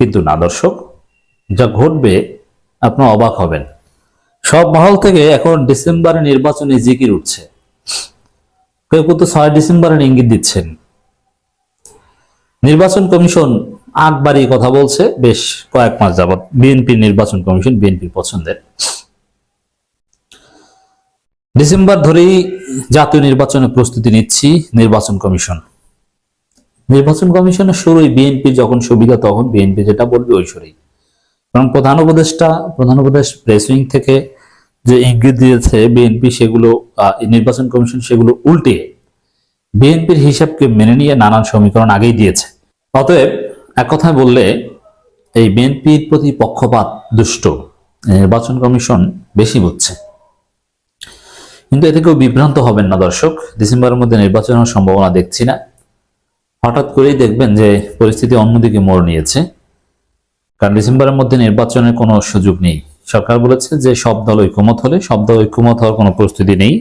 কিন্তু না, দর্শক, যা ঘটবে, আপনার অবাক হবেন। সব মহল থেকে এখন ডিসেম্বরে নির্বাচনে জিকির উঠছে। কেউ কেউ তো ছয় ডিসেম্বরের ইঙ্গিত দিচ্ছেন। নির্বাচন কমিশন আট বাড়ি কথা বলছে, বেশ কয়েক মাস যাবৎ বিএনপি নির্বাচন কমিশন বিএনপির পছন্দের। ডিসেম্বর ধরেই জাতীয় নির্বাচনে প্রস্তুতি নিচ্ছি নির্বাচন কমিশন। নির্বাচন কমিশনের শুরুই বিএনপি যখন সুবিধা, তখন বিএনপি যেটা বলবে ওই সুরেই কারণ প্রধান উপদেষ্টা, প্রধান উপদেশ প্রেস থেকে যে ইঙ্গিত দিয়েছে বিএনপি, সেগুলো নির্বাচন কমিশন সেগুলো উল্টে বিএনপির হিসাবকে মেনে নিয়ে নানান সমীকরণ আগেই দিয়েছে। অতএব এক কথায় বললে, এই বিএনপির প্রতি পক্ষপাত দুষ্ট, নির্বাচন কমিশন বেশি বুঝছে কিন্তু এতে কেউ বিভ্রান্ত হবেন না দর্শক, ডিসেম্বরের মধ্যে নির্বাচনের সম্ভাবনা দেখছি না। হঠাৎ করেই দেখবেন যে পরিস্থিতি অন্যদিকে মোড় নিয়েছে। কারণ ডিসেম্বরের মধ্যে নির্বাচনের কোনো সুযোগ নেই। সরকার বলেছে যে সব দল ঐক্যমত হলে সব দল ঐক্যমত হওয়ার কোনো প্রস্তুতি নেই।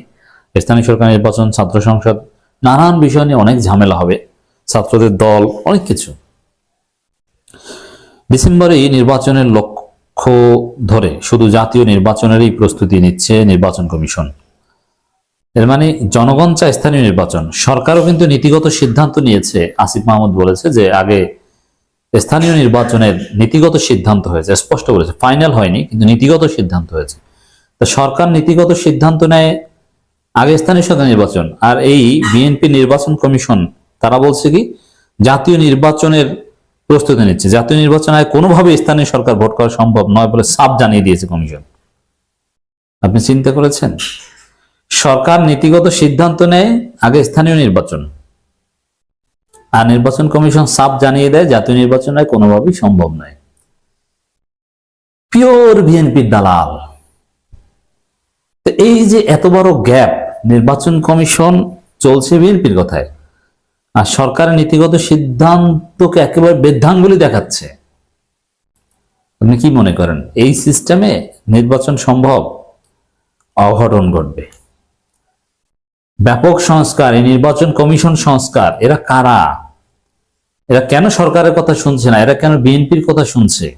স্থানীয় সরকার নির্বাচন, ছাত্র সংসদ, নানান বিষয় নিয়ে অনেক ঝামেলা হবে। ছাত্রদের দল, অনেক কিছু। ডিসেম্বরেই নির্বাচনের লক্ষ্য ধরে শুধু জাতীয় নির্বাচনেরই প্রস্তুতি নিচ্ছে নির্বাচন কমিশন। এর মানে জনগণ চায় স্থানীয় নির্বাচন। সরকারও কিন্তু নীতিগত সিদ্ধান্ত নিয়েছে, আসিফ মাহমুদ বলেছে যে আগে স্থানীয় নির্বাচনের নীতিগত সিদ্ধান্ত হয়েছে, স্পষ্ট বলেছে। ফাইনাল হয়নি, কিন্তু নীতিগত সিদ্ধান্ত হয়েছে। তো সরকার নীতিগত সিদ্ধান্ত নেয় আগে স্থানীয় সরকার নির্বাচন, আর এই বিএনপি নির্বাচন কমিশন, তারা বলছে কি, জাতীয় নির্বাচনের প্রস্তুতি নিচ্ছে। জাতীয় নির্বাচনে কোনোভাবে স্থানীয় সরকার ভোট করা সম্ভব নয় বলে সাপ জানিয়ে দিয়েছে কমিশন। আপনি চিন্তা করেছেন? সরকার নীতিগত সিদ্ধান্ত নেয়, আগে স্থানীয় নির্বাচন। আর নির্বাচন কমিশন সাপ জানিয়ে দেয়, জাতীয় নির্বাচন কোনোভাবেই সম্ভব নয়। পিওর বিএনপির দালাল। এই যে এত বড় গ্যাপ, নির্বাচন কমিশন চলছে বিএনপির কথায়, আর সরকারের নীতিগত সিদ্ধান্তকে একেবারে বৃদ্ধাঙ্গুলি দেখাচ্ছে। আপনি কি মনে করেন, এই সিস্টেমে নির্বাচন সম্ভব? অঘটন ঘটবে। ব্যাপক সংস্কার, এই নির্বাচন কমিশন সংস্কার, এরা কারা? এরা কেন সরকারের কথা শুনছে না? এরা কেন বিএনপির কথা শুনছে?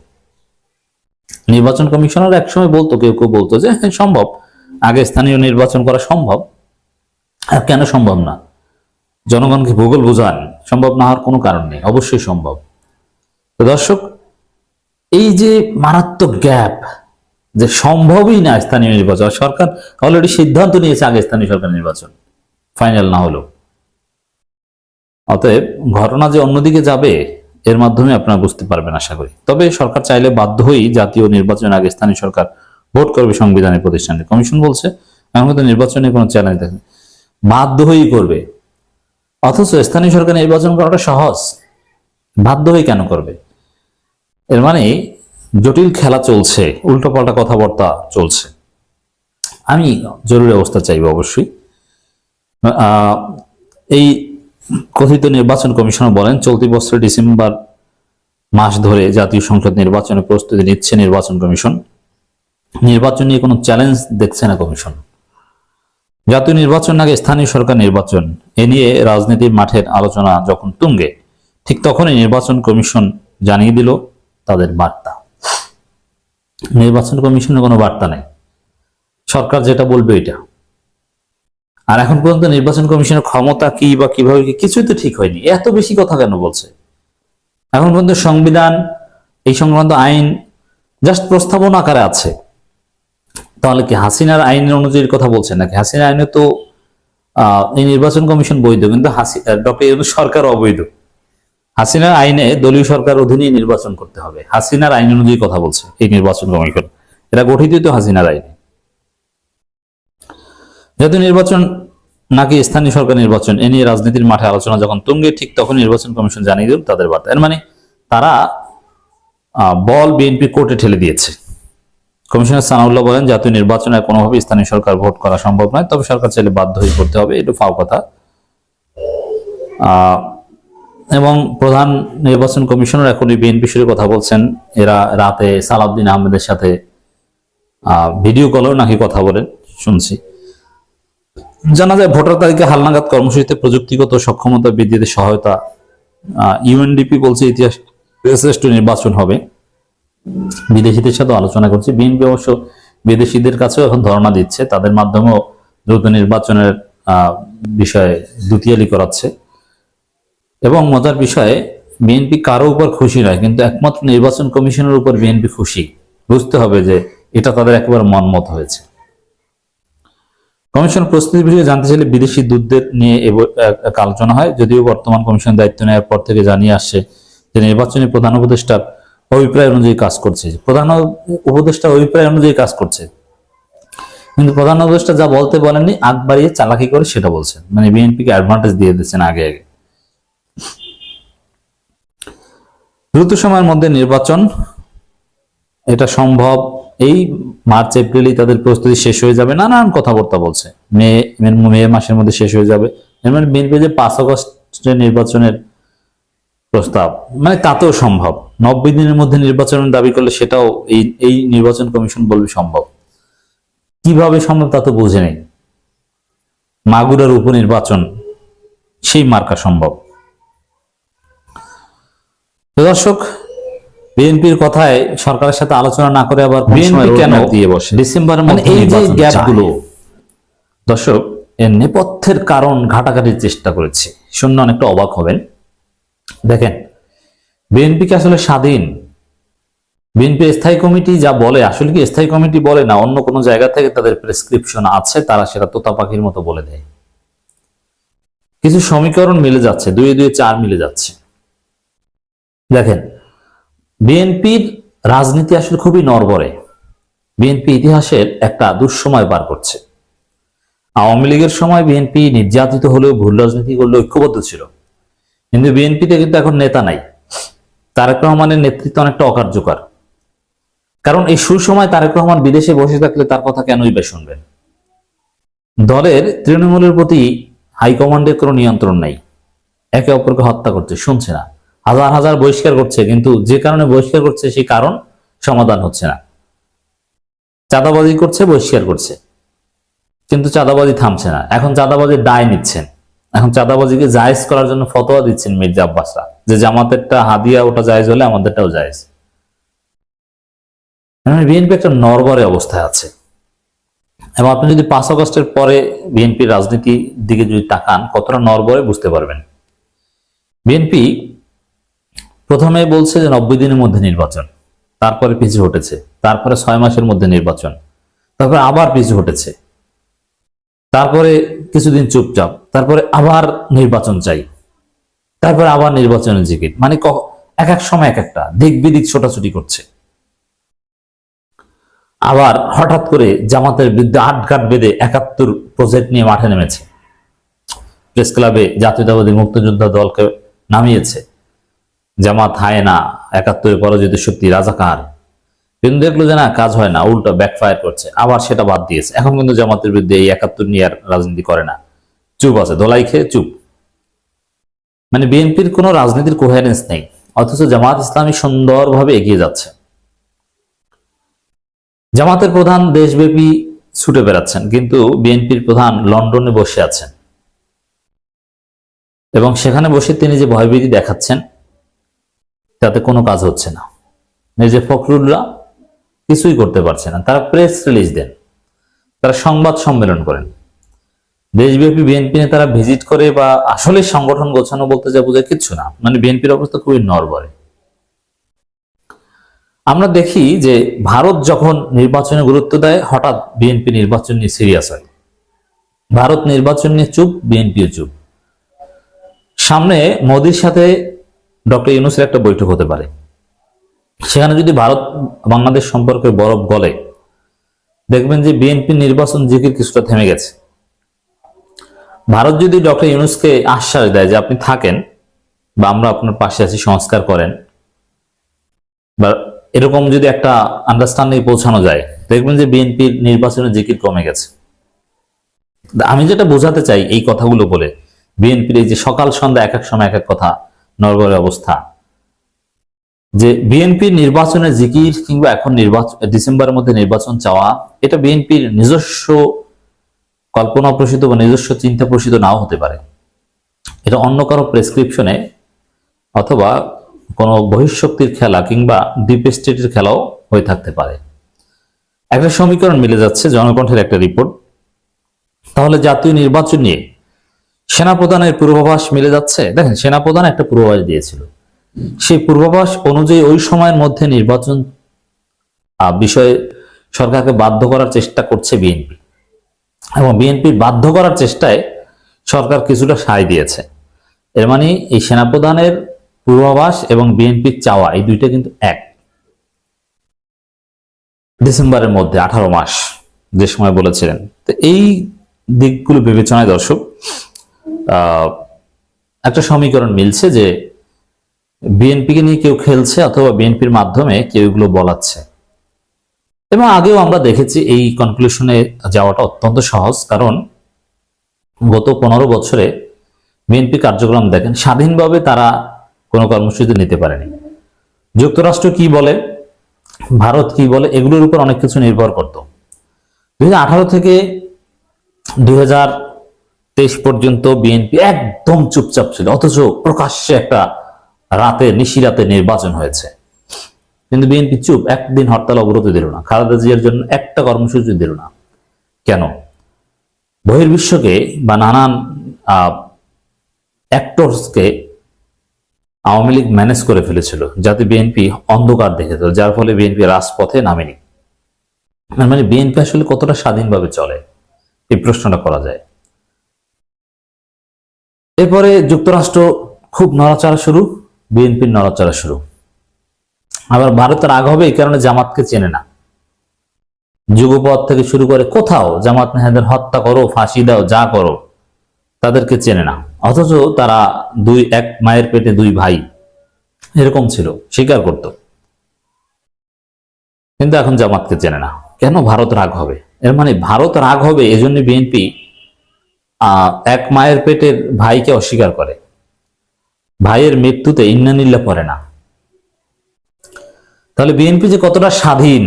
নির্বাচন কমিশনার একসময় বলতো, কেউ কেউ বলতো যে হ্যাঁ সম্ভব। আগে স্থানীয় নির্বাচন করা সম্ভব। আর কেন সম্ভব না? জনগণকে ভূগোল বোঝান। সম্ভব না হওয়ার কোনো কারণ নেই। অবশ্যই সম্ভব। তো দর্শক, এই যে মারাত্মক গ্যাপ, যে সম্ভবই না স্থানীয় নির্বাচন, সরকার অলরেডি সিদ্ধান্ত নিয়েছে আগে স্থানীয় সরকার নির্বাচন। ফাইনাল না হলো অতএব ঘটনা যে অন্যদিকে যাবে, এর মাধ্যমে আপনারা বুঝতে পারবেন আশা করি। তবে সরকার চাইলে বাধ্য হয়েই জাতীয় নির্বাচনের আগে স্থানীয় সরকার ভোট করবে সংবিধানের প্রতিষ্ঠানে কমিশন বলছে, এখন তো নির্বাচনে কোনো চ্যালেঞ্জ দেখে বাধ্য হয়েই করবে। অথচ স্থানীয় সরকার নির্বাচন করাটা সহজ। বাধ্য হয়ে কেন করবে? এর মানে জটিল খেলা চলছে, উল্টোপাল্টা কথাবার্তা চলছে। আমি জরুরি অবস্থা চাইব অবশ্যই। এই কথিত নির্বাচন কমিশন বলেন, চলতি বছর ডিসেম্বর মাস ধরে জাতীয় সংসদ নির্বাচনে প্রস্তুতি নিচ্ছে নির্বাচন কমিশন। নির্বাচন নিয়ে কোনো চ্যালেঞ্জ দেখছে না কমিশন। জাতীয় নির্বাচন আগে স্থানীয় সরকার নির্বাচন, এ নিয়ে রাজনীতির মাঠের আলোচনা যখন তুঙ্গে, ঠিক তখনই নির্বাচন কমিশন জানিয়ে দিল তাদের বার্তা। নির্বাচন কমিশনের কোনো বার্তা নেই। সরকার যেটা বলবে এটা আর এখন পর্যন্ত নির্বাচন কমিশনের ক্ষমতা কি বা কীভাবে কি কিছুই তো ঠিক হয়নি। এত বেশি কথা কেন বলছে? এখন পর্যন্ত সংবিধান, এই সংক্রান্ত আইন জাস্ট প্রস্তাবনা আকারে আছে। তাহলে কি হাসিনার আইনের অনুযায়ী কথা বলছেন নাকি? হাসিনা আইনে তো এই নির্বাচন কমিশন বৈধ, কিন্তু ডক্টর সরকার অবৈধ। হাসিনার আইনে দলীয় সরকার অধীনে নির্বাচন করতে হবে। হাসিনার আইন অনুযায়ী কথা বলছে এই নির্বাচন কমিশন। এটা গঠিত তো হাসিনার আইনে। জাতীয় নির্বাচন নাকি স্থানীয় সরকার নির্বাচন, এ নিয়ে রাজনীতির মাঠে আলোচনা যখন তুঙ্গে, ঠিক তখন নির্বাচন কমিশন জানিয়ে দিল তাদের বার্তা। এর মানে তারা বল বিএনপি কোর্টে ঠেলে দিয়েছে। কমিশনার সানাউল্লাহ বলেন, জাতীয় নির্বাচনে কোনোভাবে স্থানীয় সরকার ভোট করা সম্ভব নয়, তবে সরকার চাইলে বাধ্য হয়ে করতে হবে, এটা ফাও কথা। এবং প্রধান নির্বাচন কমিশনার এখন বিএনপি শুরু কথা বলছেন, এরা রাতে সালাউদ্দিন আহমেদের সাথে ভিডিও কলেও নাকি কথা বলেন, শুনছি। জানা যায় ভোটার তালিকা হালনাগাদ কর্মসূচিতে প্রযুক্তিগত সক্ষমতা বৃদ্ধিতে সহায়তা ইউএনডিপি বলছে ইতিহাস শ্রেষ্ঠ নির্বাচন হবে। বিদেশিদের সাথে আলোচনা করছে। বিএনপি অবশ্য বিদেশিদের কাছেও এখন ধারণা দিচ্ছে। তাদের মাধ্যমেও দ্রুত নির্বাচনের বিষয়ে দুতিয়ালি করাচ্ছে। এবং মজার বিষয়ে, বিএনপি কারও উপর খুশি নয়, কিন্তু একমাত্র নির্বাচন কমিশনের উপর বিএনপি খুশি। বুঝতে হবে যে এটা তাদের একেবারে মনমত হয়েছে। কমিশন প্রস্তুতির বিষয়ে জানতে চাইলে বিদেশি দূতদের নিয়ে আলোচনা হয়, যদিও বর্তমান কমিশন দায়িত্ব নেওয়ার পর থেকে জানিয়ে আসছে যে নির্বাচনী প্রধান উপদেষ্টার অভিপ্রায় অনুযায়ী কাজ করছে। প্রধান উপদেষ্টার অভিপ্রায় অনুযায়ী কাজ করছে। কিন্তু প্রধান উপদেষ্টা যা বলতে বলেননি, আগ বাড়িয়ে চালাকি করে সেটা বলছেন। মানে বিএনপিকে অ্যাডভান্টেজ দিয়ে দিচ্ছেন আগে আগে। দ্রুত সময়ের মধ্যে নির্বাচন, এটা সম্ভব এই মার্চ এপ্রিলেই তাদের প্রস্তুতি শেষ হয়ে যাবে। নানান কথাবার্তা বলছে। মে, মে- মাসের মধ্যে শেষ হয়ে যাবে। মানে বিএনপি যে পাঁচ আগস্টের নির্বাচনের প্রস্তাব। মানে তাতেও সম্ভব। নব্বই দিনের মধ্যে নির্বাচনের দাবি করলে সেটাও এই এই নির্বাচন কমিশন বলবে সম্ভব। কীভাবে সম্ভব তা তো বুঝে নেই। মাগুরার উপনির্বাচন, সেই মার্কা সম্ভব। দর্শক বিএনপির কথায় সরকারের সাথে আলোচনা না করে আবার বিএনপি কেন দিয়ে বসে। ডিসেম্বরের মানে এই যে গ্যাপগুলো দর্শক এর নেপথ্যের কারণ ঘাটাঘাটির চেষ্টা করেছে। শুনে অনেকটা অবাক হবেন। দেখেন বিএনপি কি আসলে স্বাধীন। বিএনপি স্থায়ী কমিটি যা বলে আসলে কি স্থায়ী কমিটি বলে না? অন্য কোনো জায়গা থেকে তাদের প্রেসক্রিপশন আছে তারা সেটা তোতা পাখির মতো বলে দেয়। কিছু সমীকরণ মিলে যাচ্ছে দুই দুই চার মিলে যাচ্ছে। দেখেন বিএনপির রাজনীতি আসলে খুবই নরবরে বিএনপি ইতিহাসের একটা দুঃসময় পার করছে। আওয়ামী লীগের সময় বিএনপি নির্যাতিত হলেও ভুল রাজনীতি করলে ঐক্যবদ্ধ ছিল। কিন্তু বিএনপিতে কিন্তু এখন নেতা নাই। তারেক রহমানের নেতৃত্ব অনেকটা অকার্যকর। কারণ এই সুসময় তারেক রহমান বিদেশে বসে থাকলে তার কথা কেনই বা শুনবেন? দলের তৃণমূলের প্রতি হাইকমান্ডের কোনো নিয়ন্ত্রণ নাই। একে অপরকে হত্যা করছে, শুনছে না। হাজার হাজার বহিষ্কার করছে, কিন্তু যে কারণে বহিষ্কার করছে সেই কারণ সমাধান হচ্ছে না। চাঁদাবাজি করছে, বহিষ্কার করছে। কিন্তু চাঁদাবাজি থামছে না। এখন চাঁদাবাজির দায় নিচ্ছেন। এখন চাঁদাবাজিকে জায়েজ করার জন্য ফতোয়া দিচ্ছেন মির্জা আব্বাসরা, যে জামাতেরটা হাদিয়া, ওটা জায়েজ হলে আমাদেরটাও জায়েজ। বিএনপি একটা নরবরে অবস্থায় আছে। এবং আপনি যদি পাঁচ আগস্টের পরে বিএনপির রাজনীতির দিকে যদি তাকান, কতটা নরবরে বুঝতে পারবেন। বিএনপি প্রথমে বলছে যে নব্বই দিনের মধ্যে নির্বাচন, তারপরে পিছু হটেছে, তারপরে ছয় মাসের মধ্যে নির্বাচন, তারপরে আবার পিছু হটেছে। তারপরে কিছুদিন চুপচাপ, তারপরে আবার নির্বাচন চাই, তারপরে আবার নির্বাচনের জিকির মানে এক এক সময় এক একটা, দিক বিদিক ছোটাছুটি করছে। আবার হঠাৎ করে জামাতের বিরুদ্ধে আটঘাট বেঁধে একাত্তর প্রজেক্ট নিয়ে মাঠে নেমেছে। প্রেস ক্লাবে জাতীয়তাবাদী মুক্তিযোদ্ধা দলকে নামিয়েছে। জামাত হায়না একাত্তরে পরাজিত শক্তি রাজাকার। কিন্তু দেখল যে না, কাজ হয় না, উল্টো ব্যাকফায়ার করছে, আবার সেটা বাদ দিয়েছে। এখন কিন্তু জামাতের বিরুদ্ধে এই একাত্তর নিয়ে আর রাজনীতি করে না। চুপ আছে, দোলাই খেয়ে চুপ। মানে বিএনপির কোনো রাজনীতির কোহেরেন্স নেই, অথচ জামাত ইসলামী সুন্দরভাবে এগিয়ে যাচ্ছে। জামাতের প্রধান দেশব্যাপী ছুটে বেড়াচ্ছেন, কিন্তু বিএনপির প্রধান লন্ডনে বসে আছেন। এবং সেখানে বসে তিনি যে ভয়ভীতি দেখাচ্ছেন তাতে কোনো কাজ হচ্ছে না। যে ফখরুলরা কিছুই করতে পারছে না। তারা প্রেস রিলিজ দেন। তারা সংবাদ সম্মেলন করেন। দেশব্যাপী বিএনপি নেতারা ভিজিট করে বা আসলে সংগঠন গোছানো বলতে যা বোঝায় কিচ্ছু না। মানে বিএনপির অবস্থা খুবই নরবরে আমরা দেখি যে ভারত যখন নির্বাচনে গুরুত্ব দেয়, হঠাৎ বিএনপি নির্বাচন নিয়ে সিরিয়াস হয়। ভারত নির্বাচন নিয়ে চুপ বিএনপিও চুপ। সামনে মোদির সাথে ডক্টর ইউনুসের একটা বৈঠক হতে পারে। সেখানে যদি ভারত বাংলাদেশ সম্পর্কে বরফ গলে, দেখবেন যে বিএনপি নির্বাচন জিকির কিছুটা থেমে গেছে। ভারত যদি ডক্টর ইউনুসকে আশ্বাস দেয় যে আপনি থাকেন বা আমরা আপনার পাশে আছি, সংস্কার করেন, বা এরকম যদি একটা আন্ডারস্ট্যান্ডিং পৌঁছানো যায়, দেখবেন যে বিএনপির নির্বাচনের জিকির কমে গেছে। আমি যেটা বোঝাতে চাই এই কথাগুলো বলে বিএনপির এই যে সকাল সন্ধ্যা এক এক সময় এক এক কথা নরবরের অবস্থা। যে বিএনপির নির্বাচনে জিকির কিংবা এখন নির্বাচন ডিসেম্বরের মধ্যে নির্বাচন চাওয়া, এটা বিএনপির নিজস্ব কল্পনা প্রসিত বা নিজস্ব চিন্তা প্রসিত নাও হতে পারে। এটা অন্য কারও প্রেসক্রিপশনে অথবা কোনো বহিঃশক্তির খেলা কিংবা ডিপ স্টেটের খেলাও হয়ে থাকতে পারে। একটা সমীকরণ মিলে যাচ্ছে জনকণ্ঠের একটা রিপোর্ট তাহলে জাতীয় নির্বাচন নিয়ে সেনাপ্রধানের পূর্বাভাস মিলে যাচ্ছে। দেখেন, সেনাপ্রধান একটা পূর্বাভাস দিয়েছিল। সেই পূর্বাভাস অনুযায়ী ওই সময়ের মধ্যে নির্বাচন বিষয়ে সরকারকে বাধ্য করার চেষ্টা করছে বিএনপি। এবং বিএনপির বাধ্য করার চেষ্টায় সরকার কিছুটা সায় দিয়েছে। এর মানে এই সেনাপ্রধানের পূর্বাভাস এবং বিএনপির চাওয়া, এই দুইটা কিন্তু এক। ডিসেম্বরের মধ্যে, আঠারো মাস, যে সময় বলেছিলেন। তো এই দিকগুলো বিবেচনায় দর্শক একটা সমীকরণ মিলছে যে বিএনপিকে নিয়ে কেউ খেলছে অথবা বিএনপির মাধ্যমে কেউ এগুলো বলাচ্ছে। এবং আগেও আমরা দেখেছি এই কনক্লুশনে যাওয়াটা অত্যন্ত সহজ, কারণ গত পনেরো বছরে বিএনপি কার্যক্রম দেখেন, স্বাধীনভাবে তারা কোনো কর্মসূচি নিতে পারেনি। যুক্তরাষ্ট্র কি বলে, ভারত কি বলে, এগুলোর উপর অনেক কিছু নির্ভর করত। দুই হাজার আঠারো থেকে দুই হাজার তেইশ পর্যন্ত বিএনপি একদম চুপচাপ ছিল, অথচ প্রকাশ্যে একটা রাতে নিশিরাতে নির্বাচন হয়েছে। কিন্তু বিএনপি চুপ, একদিন হরতাল অবরোধ দিল না। খালেদা জিয়ার জন্য একটা কর্মসূচি দিল না। কেন? বহির্বিশ্বকে বা নানান অ্যাক্টরসকে আওয়ামী লীগ ম্যানেজ করে ফেলেছিল, যাতে বিএনপি অন্ধকার দেখেছিল যার ফলে বিএনপি রাজপথে নামেনি। মানে বিএনপি আসলে কতটা স্বাধীনভাবে চলে, এই প্রশ্নটা করা যায়। এরপরে যুক্তরাষ্ট্র খুব নড়াচড়া শুরু বিএনপির নড়াচড়া শুরু। আবার ভারতের আগ হবে এই কারণে জামাতকে চেনে না। যুগপথ থেকে শুরু করে কোথাও জামাত নেহাদের হত্যা করো, ফাঁসি দাও, যা করো, তাদেরকে চেনে না। অথচ তারা দুই, এক মায়ের পেটে দুই ভাই, এরকম ছিল, স্বীকার করত। কিন্তু এখন জামাতকে চেনে না। কেন ভারত রাগ হবে? এর মানে ভারত রাগ হবে, এজন্য বিএনপি এক মায়ের পেটের ভাইকে অস্বীকার করে। ভাইয়ের মৃত্যুতে ইন্নানিল্লা পড়ে না। তাহলে বিএনপি যে কতটা স্বাধীন,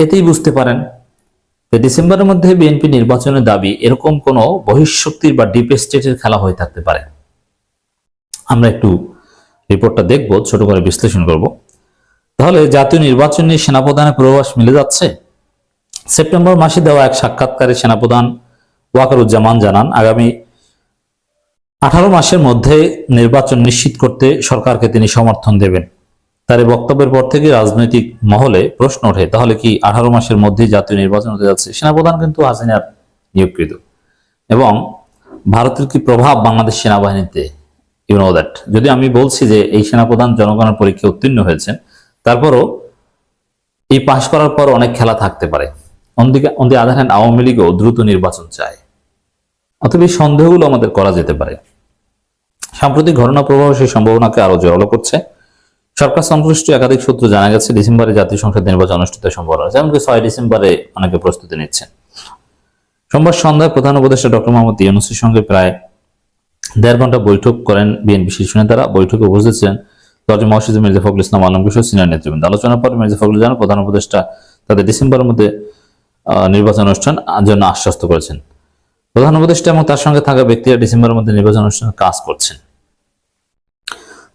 এতেই বুঝতে পারেন ডিসেম্বরের মধ্যে বিএনপি নির্বাচনের দাবি এরকম কোন বহিঃশক্তির বা ডিপ স্টেটের খেলা হয়ে থাকতে পারে। আমরা একটু রিপোর্টটা দেখব, ছোট করে বিশ্লেষণ করব। তাহলে জাতীয় নির্বাচন নিয়ে সেনাপ্রধানের পূর্বাভাস মিলে যাচ্ছে। সেপ্টেম্বর মাসে দেওয়া এক সাক্ষাৎকারে সেনাপ্রধান ওয়াকারুজ্জামান জানান, আগামী আঠারো মাসের মধ্যে নির্বাচন নিশ্চিত করতে সরকারকে তিনি সমর্থন দেবেন। তার এই বক্তব্যের পর থেকে রাজনৈতিক মহলে প্রশ্ন ওঠে, তাহলে কি আঠারো মাসের মধ্যে জাতীয় নির্বাচন হতে যাচ্ছে? সেনাপ্রধান কিন্তু হাসিনার নিয়োগকৃত। এবং ভারতের কি প্রভাব বাংলাদেশ সেনাবাহিনীতে? ইউ নো দ্যাট যদি আমি বলছি যে এই সেনাপ্রধান জনগণের পরীক্ষায় উত্তীর্ণ হয়েছেন, তারপরও এই পাশ করার পর অনেক খেলা থাকতে পারে। অন্যদিকে on the other hand Awami লীগও দ্রুত নির্বাচন চায়। অথবা এই সন্দেহগুলো আমাদের করা যেতে পারে। সাম্প্রতিক ঘটনা প্রবাহ সেই সম্ভাবনাকে আরও জোরালো করছে। সরকার সংশ্লিষ্ট একাধিক সূত্র জানা গেছে, ডিসেম্বরে জাতীয় সংসদ নির্বাচন অনুষ্ঠিত সম্ভাবনা আছে, এমনকি ছয় ডিসেম্বরে অনেকে প্রস্তুতি নিচ্ছেন। সোমবার সন্ধ্যায় প্রধান উপদেষ্টা ডক্টর মোহাম্মদ ইউনুসের সঙ্গে প্রায় দেড় ঘণ্টা বৈঠক করেন বিএনপি শীর্ষ নেতারা। বৈঠকে উপস্থিত ছিলেন দরজা মহাসিদ মির্জা ফখরুল ইসলাম আলমগীর সিনিয়র নেতৃবৃন্দ। আলোচনার পর মির্জা ফখরুল জানান, প্রধান উপদেষ্টা তাদের ডিসেম্বরের মধ্যে নির্বাচন অনুষ্ঠান জন্য আশ্বস্ত করেছেন। প্রধান উপদেষ্টা এবং তার সঙ্গে থাকা ব্যক্তিরা ডিসেম্বরের মধ্যে নির্বাচন অনুষ্ঠানে কাজ করছেন।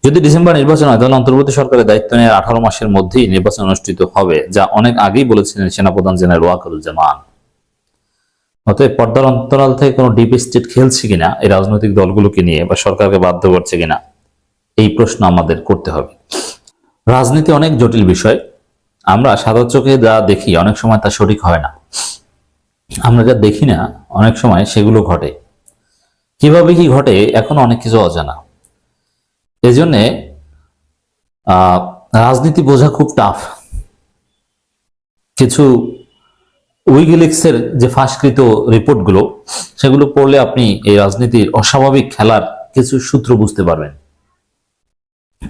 যদি ডিসেম্বর নির্বাচন হয়, তাহলে অন্তর্বর্তী সরকারের দায়িত্ব নিয়ে আঠারো মাসের মধ্যেই নির্বাচন অনুষ্ঠিত হবে, যা অনেক আগেই বলেছিলেন সেনাপ্রধান জেনারেল ওয়াকারুজ্জামান। অতএব পর্দার অন্তরাল থেকে কোনো ডিপ স্টেট খেলছে কিনা, এই রাজনৈতিক দলগুলোকে নিয়ে বা সরকারকে বাধ্য করছে কিনা, এই প্রশ্ন আমাদের করতে হবে। রাজনীতি অনেক জটিল বিষয় আমরা সাদা চোখে যা দেখি অনেক সময় তা সঠিক হয় না। আমরা যা দেখি না অনেক সময় সেগুলো ঘটে। কীভাবে কি ঘটে এখন অনেক কিছু অজানা। এজন্যে আহ, রাজনীতি বোঝা খুব টাফ কিছু উইগিলিক্সের যে ফাঁসকৃত রিপোর্টগুলো সেগুলো পড়লে আপনি এই রাজনীতির অস্বাভাবিক খেলার কিছু সূত্র বুঝতে পারবেন।